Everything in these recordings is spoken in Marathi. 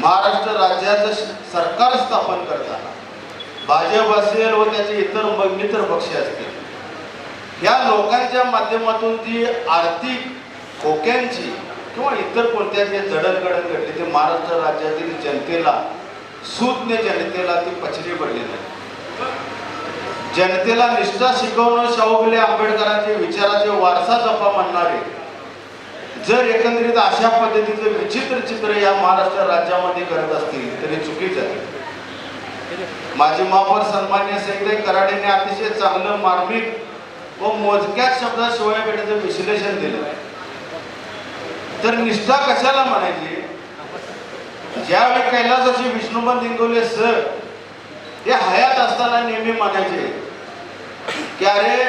महाराष्ट्र राज्याचं सरकार स्थापन करताना भाजप असेल व त्याचे इतर मित्र पक्ष असतील या लोकांच्या माध्यमातून जी आर्थिक खोक्यांची किंवा इतर कोणत्या जे जडणघडण घडली ते महाराष्ट्र राज्यातील जनतेला सूज्ञ जनतेला ती पचली पडली नाही. जनतेला निष्ठा शिकवणं शाहू फुले आंबेडकरांचे विचाराचे वारसा जपा म्हणणारे जर एकंदरीत अशा पद्धतीचं विचित्र चित्र या महाराष्ट्र राज्यामध्ये करत असतील तरी चुकीचं आहे. माझे महापौर सन्मान्य संजय कराडेने अतिशय चांगलं मार्मिक व मोजक्याच शब्दात शिवाय विश्लेषण दिलं तर निष्ठा कशाला म्हणायची? ज्यावेळी कैलासाची विष्णुबन इंगोले सर हे हयात असताना नेहमी म्हणायचे की अरे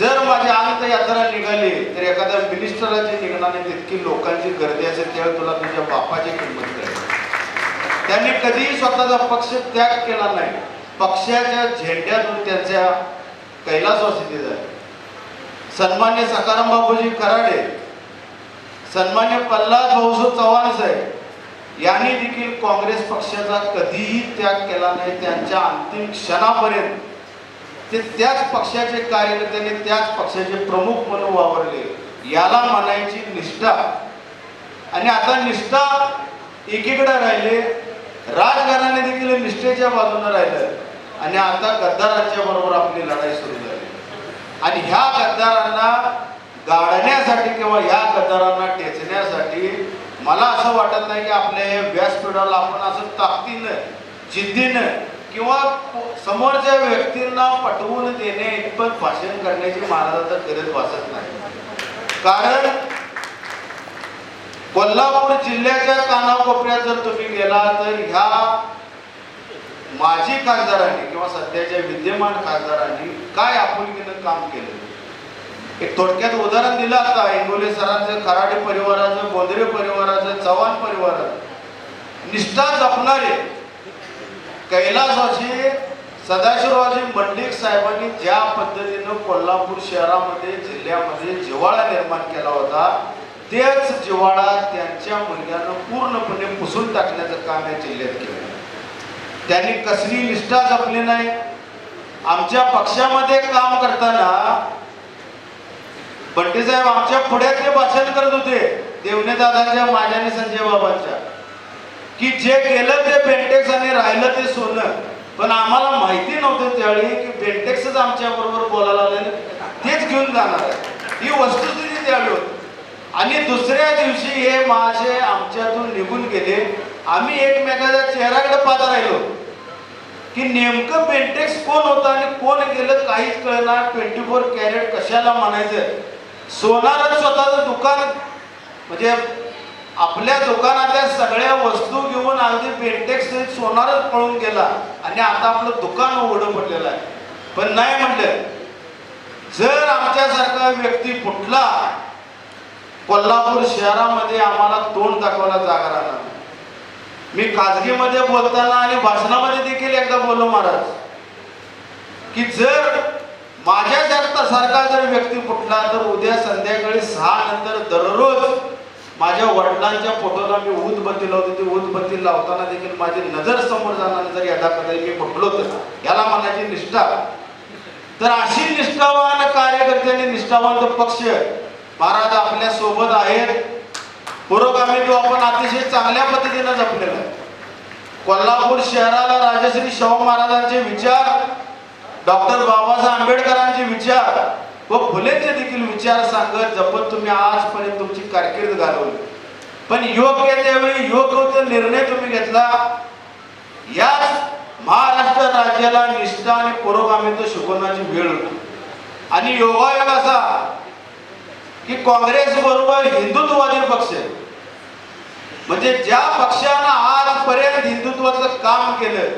जर माझी अंत यात्रा निघाली तर एखाद्या मिनिस्टराची निघणारी तितकी लोकांची गर्दी असेल त्यावेळी तुला तुझ्या बापाची किंमत कळेल. त्यांनी कधीही स्वतःचा पक्ष त्याग केला नाही. पक्षाच्या झेंड्यातून त्यांच्या कैलासवासी झाले. सन्मान्य सकाराम बापूजी कराडे सन्मान्य प्रल्हाद भाऊसू चव्हाण साहेब यांनी देखील काँग्रेस पक्षाचा कधीही त्याग केला नाही. त्यांच्या अंतिम क्षणापर्यंत ते त्याच पक्षाचे कार्यकर्त्यांनी त्याच पक्षाचे प्रमुख म्हणून वावरले. याला म्हणायची निष्ठा. आणि आता निष्ठा एकीकडे राहिले राजकारणाने देखील निष्ठेच्या बाजूने राहिलं. आणि आता गद्दारांच्या बरोबर आपली लढाई सुरू झाली. आणि ह्या गद्दारांना गाडण्यासाठी किंवा ह्या गद्दारांना टेचण्यासाठी मला असं वाटत नाही की आपल्या व्यासपीठाला आपण असं ताकदीनं जिद्दीनं किंवा समोरच्या व्यक्तींना पटवून देणे इतपत भाषण करण्याची महाराजांचा गरज भासत नाही. कारण कोल्हापूर जिल्ह्याच्या कानाकोपऱ्यात जर तुम्ही गेला तर ह्या माजी खासदारांनी किंवा सध्याच्या विद्यमान खासदारांनी काय आपुलकीनं काम केलं? एक थोडक्यात उदाहरण दिलं आता इंगोले सरांचं कराडे परिवाराचं गोंधळे परिवाराचं चव्हाण परिवाराचं. निष्ठा जपणारे कैलासवाशी सदाशिवरावजी मंडिक साहेबांनी ज्या पद्धतीनं कोल्हापूर शहरामध्ये जिल्ह्यामध्ये जिव्हाळा निर्माण केला होता तेच जिव्हाळा त्यांच्या मुलग्यानं पूर्णपणे पुसून टाकण्याचं काम या जिल्ह्यात केलं. त्यांनी कसली निष्ठा जपली नाही. आमच्या पक्षामध्ये काम करताना बंटी साहेब आमच्या पुढ्यातले भाषण करत होते देवने दादांच्या माझ्या आणि संजय बाबांच्या. की जे गेलं ते बेंटेक्स आणि राहिलं ते सोनं. पण आम्हाला माहिती नव्हतं त्यावेळी की बेंटेक्सच आमच्या बरोबर बोलायला आलेलं तेच घेऊन जाणार आहे. ही वस्तुस्थिती त्यावेळी होती. आणि दुसऱ्या दिवशी हे महाशय आमच्यातून निघून गेले. आम्ही एकमेकाच्या चेहऱ्याकडे पाहत राहिलो. की नेमकं बेंटेक्स कोण होतं आणि कोण गेलं काहीच कळणार ट्वेंटी फोर कॅरेट कशाला म्हणायचं? सोनारच स्वतःचं दुकान म्हणजे आपल्या दुकानातल्या सगळ्या वस्तू घेऊन अगदी पेंटेक्स सोनारच पळून गेला. आणि आता आपलं दुकान उघडं पडलेलं आहे. पण नाही म्हटलं जर आमच्यासारखा व्यक्ती फुटला कोल्हापूर शहरामध्ये आम्हाला तोंड दाखवायला जागा राहणार मी खाजगीमध्ये बोलताना आणि भाषणामध्ये देखील एकदा बोललो महाराज की जर माझ्यासारखा सारखा जर व्यक्ती फुटला तर उद्या संध्याकाळी सहा नंतर दररोज माझ्या वडिलांच्या फोटोला मी उदबत्ती लावतो ती उदबत्ती लावताना देखील माझी नजर समोर जाणार जर यदा कधी मी फुटलो तर. याला म्हणायची निष्ठा. तर अशी निष्ठावान कार्यकर्त्यांनी निष्ठावान तो पक्ष महाराज आपल्यासोबत आहेत. पुरोगामी तो आपण अतिशय चांगल्या पद्धतीनं जपलेला आहे. कोल्हापूर शहराला राजश्री शाहू महाराजांचे विचार डॉक्टर बाबासाहेब आंबेडकरांचे विचार व फुलेचे देखील विचार सांगत जपत तुम्ही आजपर्यंत तुमची कारकीर्द घालवली. पण योग्य त्यावेळी योग्य निर्णय तुम्ही घेतला. याच महाराष्ट्र राज्याला निष्ठा आणि पुरोगामित्व शिकवण्याची वेळ होती. आणि योगायोग असा की काँग्रेस बरोबर हिंदुत्ववादी पक्ष म्हणजे ज्या पक्षानं आजपर्यंत हिंदुत्वाचं काम केलं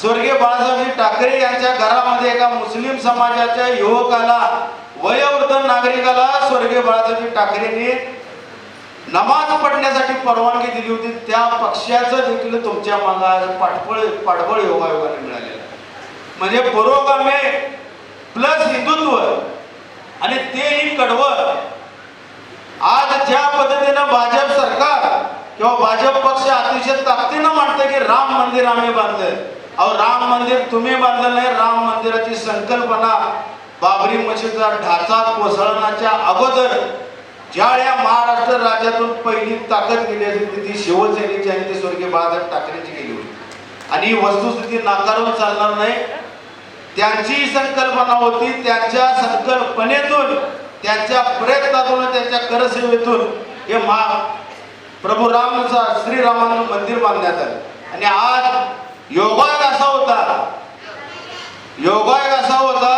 स्वर्गीय बाळासाहेब ठाकरे यांच्या घरामध्ये एका मुस्लिम समाजाच्या युवकाला वयोवृद्ध नागरिकाला स्वर्गीय बाळासाहेब ठाकरेंनी नमाज पडण्यासाठी परवानगी दिली होती. त्या पक्षाचं देखील तुमच्या मागा पाठबळ पाठबळ योगायोगाने मिळालेलं म्हणजे पुरोगामे प्लस हिंदुत्व आणि तेही कडवळ आज ज्या पद्धतीनं भाजप सरकार किंवा भाजप पक्ष अतिशय ताकदीनं मांडतं की राम मंदिर आम्ही बांधलंय. अहो राम मंदिर तुम्ही बांधलं नाही राम मंदिराची संकल्पना बाबरी मशीदचा ढाचा कोसळण्याच्या अगोदर ज्या या महाराष्ट्र राज्यातून पहिली ताकद गेली होती ती शिवसेनेची आणि ती स्वर्गीय बाळासाहेब ठाकरेंची गेली होती. आणि ही वस्तुस्थिती नाकारून चालणार नाही. त्यांची संकल्पना होती त्यांच्या संकल्पनेतून त्यांच्या प्रयत्नातून त्यांच्या करसेवेतून हे मा प्रभू रामचा श्रीरामानं मंदिर बांधण्यात आलं. आणि आज योगा असा होता योगायोग असा होता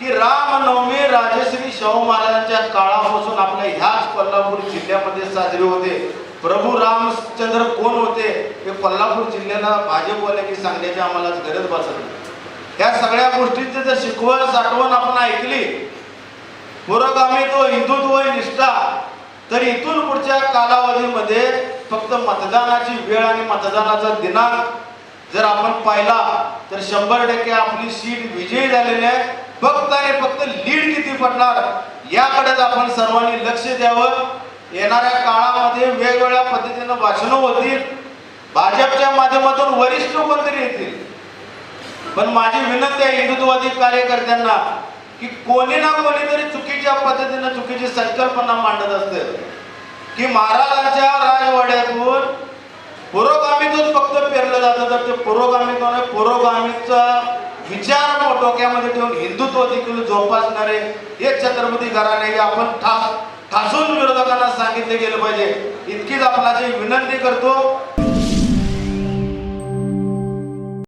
की रामनवमी राजश्री शाहू महाराजांच्या काळापासून आपल्या ह्याच कोल्हापूर जिल्ह्यामध्ये साजरे होते प्रभू रामचंद्र कोण होते हे कोल्हापूर जिल्ह्याला भाजपवाले की सांगण्याची आम्हाला गरज बसत नाही. या सगळ्या गोष्टींची जर शिकवण साठवण आपण ऐकली पुरोगामित्व हिंदुत्व निष्ठा तर इथून पुढच्या कालावधीमध्ये फक्त मतदानाची वेळ आणि मतदानाचा दिनांक जर आपण पाहिला तर शंभर टक्के आपली सीट विजयी झालेली आहे फक्त आणि फक्त लीड किती पडणार याकडेच आपण सर्वांनी लक्ष द्यावं. येणाऱ्या काळामध्ये वेगवेगळ्या पद्धतीनं भाषणं होतील. भाजपच्या माध्यमातून वरिष्ठ कोणतरी येतील. पण माझी विनंती आहे हिंदुत्ववादी कार्यकर्त्यांना की कोणी ना कोणीतरी चुकीच्या पद्धतीनं चुकीची संकल्पना मांडत असते. की महाराजांच्या राजवाड्यातून पुरोगामीतच फक्त पेरलं जातं तर ते पुरोगामीतून पुरोगामीचा विचार डोक्यामध्ये ठेवून हिंदुत्व देखील जोपासणारे हे छत्रपती घराणे आपण ठास ठासून विरोधकांना सांगितले गेलं पाहिजे. इतकीच आपणाची विनंती करतो